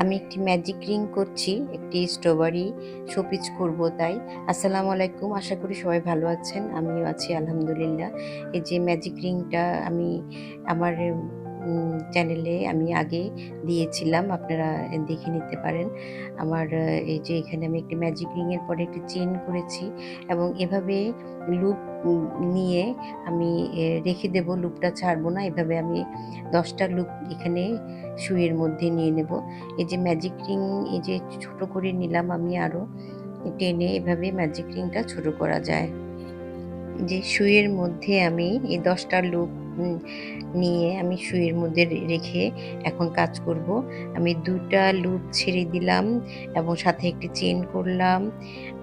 আমি একটি magic ring করছি, একটি স্ট্রবেরি শোপিজ করব তাই। আসসালামু আলাইকুম, আশা করি সবাই ভালো আছেন, আমিও আছি, আলহামদুলিল্লাহ। এই যে ম্যাজিক রিংটা আমি আমার চ্যানেলে আমি আগে দিয়েছিলাম, আপনারা দেখে নিতে পারেন। আমার এই যে এখানে আমি একটি ম্যাজিক রিংয়ের পরে একটি চেন করেছি এবং এভাবে লুপ নিয়ে আমি রেখে দেব লুপটা ছাড়বো না। এভাবে আমি দশটা লুপ এখানে সুইয়ের মধ্যে নিয়ে নেব। এই যে ম্যাজিক রিং এই যে ছোট করে নিলাম আমি আরও টেনে এভাবে ম্যাজিক রিংটা ছোট করা যায়। যে সুইয়ের মধ্যে আমি এই দশটা লুপ নিয়ে আমি সুইয়ের মধ্যে রেখে এখন কাজ করব। আমি দুটা লুপ ছেড়ে দিলাম এবং সাথে একটি চেন করলাম।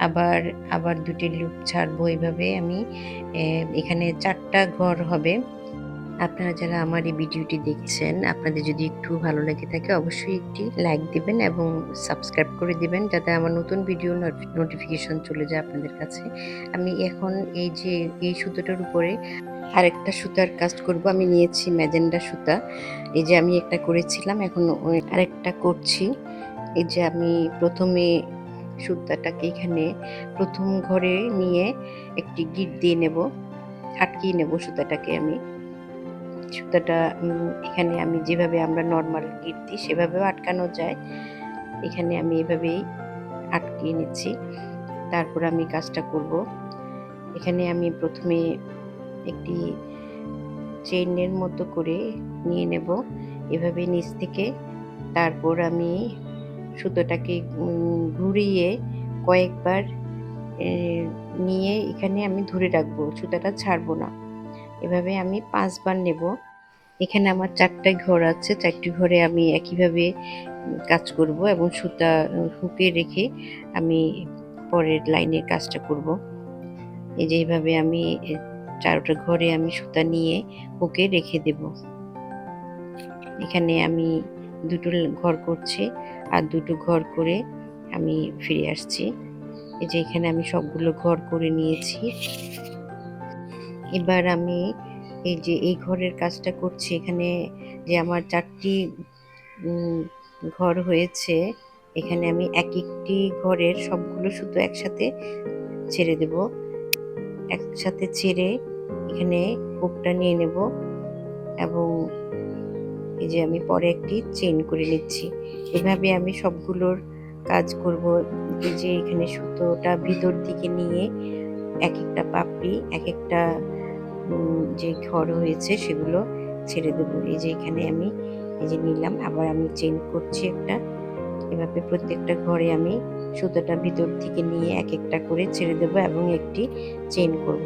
আবার আবার দুটি লুপ ছাড়বো এইভাবে আমি। এখানে চারটা ঘর হবে। আপনারা যারা আমার এই ভিডিওটি দেখছেন, আপনাদের যদি একটু ভালো লেগে থাকে অবশ্যই একটি লাইক দিবেন এবং সাবস্ক্রাইব করে দিবেন যাতে আমার নতুন ভিডিও নোটিফিকেশন চলে যায় আপনাদের কাছে। আমি এখন এই যে, এই সুতোটার উপরে আরেকটা সুতার কাজ করব। আমি নিয়েছি ম্যাজেন্ডা সুতা। এই যে আমি একটা করেছিলাম, এখন আরেকটা করছি। এই যে আমি প্রথমে সুতাটাকে এখানে প্রথম ঘরে নিয়ে একটি গিট দিয়ে নেব, আটকিয়ে নেব সুতাটাকে আমি। সুতাটা এখানে আমি যেভাবে আমরা নর্মাল গিট দিই, সেভাবেও আটকানো যায়। এখানে আমি এভাবেই আটকিয়ে নিচ্ছি। তারপর আমি কাজটা করব। এখানে আমি প্রথমে একটি চেইনের মতো করে নিয়ে নেব। এভাবে নিচ থেকে তারপর আমি সুতোটাকে ঘুরিয়ে কয়েকবার নিয়ে এখানে আমি ধরে রাখব, সুতাটা ছাড়বো না। এভাবে আমি পাঁচবার নেব। এখানে আমার চারটায় ঘর আছে, চারটি ঘরে আমি একইভাবে কাজ করব এবং সুতা, হুকে রেখে আমি পরের লাইনের কাজটা করব। এই যে এইভাবে আমি চারটা ঘরে আমি সুতা নিয়ে ওকে রেখে দেব। এখানে আমি দুটো ঘর করছি আর দুটো ঘর করে আমি ফিরে আসছি। এই যে এখানে আমি সবগুলো ঘর করে নিয়েছি। এবার আমি এই যে এই ঘরের কাজটা করছি, এখানে যে আমার চারটি ঘর হয়েছে, এখানে আমি এক একটি ঘরের সবগুলো সুতো একসাথে ছেড়ে দেব। একসাথে ছেড়ে এখানে হুকটা নিয়ে নেব এবং এই যে আমি পরে একটি চেন করে নিচ্ছি। এভাবে আমি সবগুলোর কাজ করব। এই যে এখানে সুতোটা ভিতর দিকে নিয়ে এক একটা পাপড়ি, এক একটা যে ঘর হয়েছে সেগুলো ছেড়ে দেবো। এই যে এখানে আমি এই যে নিলাম, আবার আমি চেন করছি একটা। এভাবে প্রত্যেকটা ঘরে আমি সুতোটা ভিতর থেকে নিয়ে এক একটা করে ছেড়ে দেবো এবং একটি চেন করব।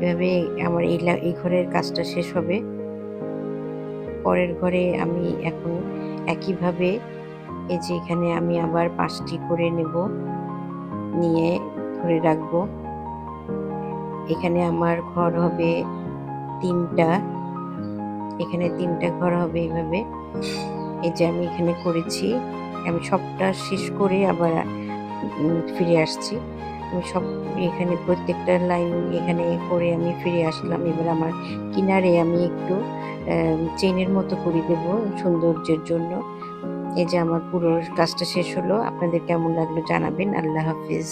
এভাবে আমার এই এই ঘরের কাজটা শেষ হবে। পরের ঘরে আমি এখন একইভাবে এই যে এখানে আমি আবার পাঁচটি করে নেব, নিয়ে ধরে রাখব। এখানে আমার ঘর হবে তিনটা। এখানে তিনটা ঘর হবে এইভাবে। এই যে আমি এখানে করেছি। আমি সবটা শেষ করে আবার ফিরে আসছি। আমি সব এখানে প্রত্যেকটা লাইন এখানে করে আমি ফিরে আসলাম। এবার আমার কিনারে আমি একটু চেনের মতো করে দেব সৌন্দর্যের জন্য। এই যে আমার পুরো কাজটা শেষ হলো। আপনাদের কেমন লাগল জানাবেন। আল্লাহ হাফিজ।